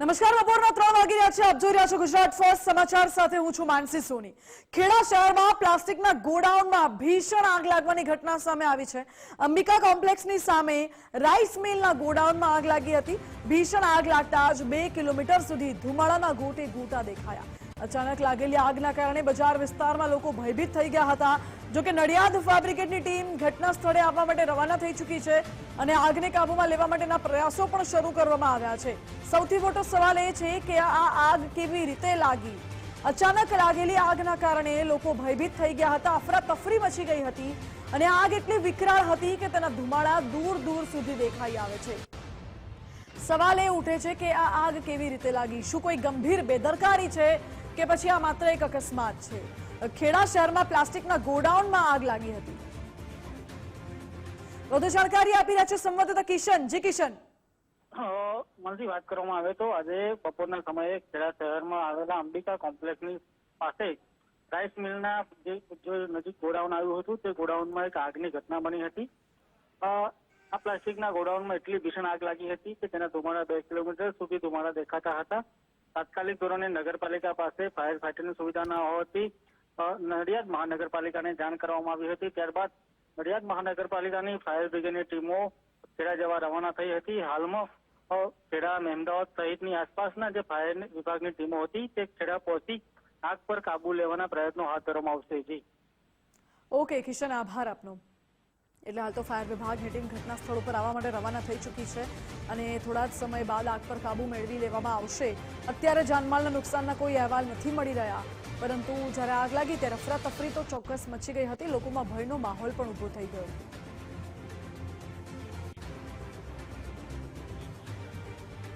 નમસ્કાર, બપોરના ત્રણ વાગી રહ્યા છે. આપ જોઈ રહ્યા છો ગુજરાત ફર્સ્ટ સમાચાર સાથે હું છું માનસી સોની. ખેડા શહેરમાં પ્લાસ્ટિકના ગોડાઉનમાં ભીષણ આગ લાગવાની ઘટના સામે આવી છે. અંબિકા કોમ્પ્લેક્સની સામે રાઈસ મિલના ગોડાઉનમાં આગ લાગી હતી. ભીષણ આગ લાગતા જ બે કિલોમીટર સુધી ધુમાડાના ગોટે ગોટા દેખાયા. અચાનક લાગેલી આગના કારણે બજાર વિસ્તારમાં લોકો ભયભીત થઈ ગયા હતા. જો નડિયાદ નડિયાદ ફાબ્રિકેટની ટીમ ઘટના સ્થળે આવવા માટે રવાના થઈ ચૂકી છે અને આગને કાબૂમાં લેવા માટેના પ્રયાસો પણ શરૂ કરવામાં આવ્યા છે. સૌથી મોટો સવાલ એ છે કે આ આગ કેવી રીતે લાગી? અચાનક લાગેલી આગના કારણે લોકો ભયભીત થઈ ગયા હતા, અફરાતફરી મચી ગઈ હતી અને આગ એટલી વિકરાળ હતી કે તેના ધુમાડા દૂર દૂર સુધી દેખાઈ આવે છે. સવાલ એ ઉઠે છે કે આ આગ કેવી રીતે લાગી? શું કોઈ ગંભીર બેદરકારી છે કે પછી આ માત્ર એક અકસ્માત છે? ખેડા શહેરમાં પ્લાસ્ટિકના ગોડાઉનમાં આગ લાગી હતી. વધુ જાણકારી આપી રહ્યા છે સંવાદદાતા કિશન. જી કિશન. મનથી વાત કરવામાં આવે તો આજે બપોરના સમયે ખેડા શહેરમાં આવેલા અંબિકા કોમ્પ્લેક્ષની પાસે રાઈસ મિલના જે નજીક ગોડાઉન આવ્યું હતું, તે ગોડાઉનમાં એક આગની ઘટના બની હતી. આ પ્લાસ્ટિકના ગોડાઉનમાં એટલી ભીષણ આગ લાગી હતી કે તેના ધુમાડા બે કિલોમીટર સુધી ધુમાડા દેખાતા હતા. તાત્કાલિક ધોરણે નગરપાલિકા પાસે ફાયર ફાઈટરની સુવિધા ન હોવાથી નડિયાદ મહાનગરપાલિકાને જાણ કરવામાં આવી હતી. ત્યારબાદ નડિયાદ મહાનગરપાલિકાની ફાયર બ્રિગેડની ટીમો ખેડા જવા રવાના થઈ હતી. હાલમાં ખેડા મહેમદાવાદ સહિતની આસપાસના જે ફાયર વિભાગની ટીમો હતી, તે ખેડા પહોંચી આગ પર કાબુ લેવાના પ્રયત્નો હાથ ધરવામાં આવશે. જી. ઓકે, કિશન, આભાર આપનો. એટલે હાલ તો ફાયર વિભાગ ટીમ ઘટના સ્થળ ઉપર આવવા માટે રવાના થઈ ચૂકી છે અને થોડા જ સમય બાદ આગ પર કાબુ મેળવી લેવામાં આવશે. અત્યારે જાનમાલના નુકસાનના કોઈ અહેવાલ નથી મળી રહ્યા. પરંતુ જ્યારે આગ લાગી ત્યારે અફરાતફરી તો ચોક્કસ મચી ગઈ હતી. લોકોમાં ભયનો માહોલ પણ ઊભો થઈ ગયો.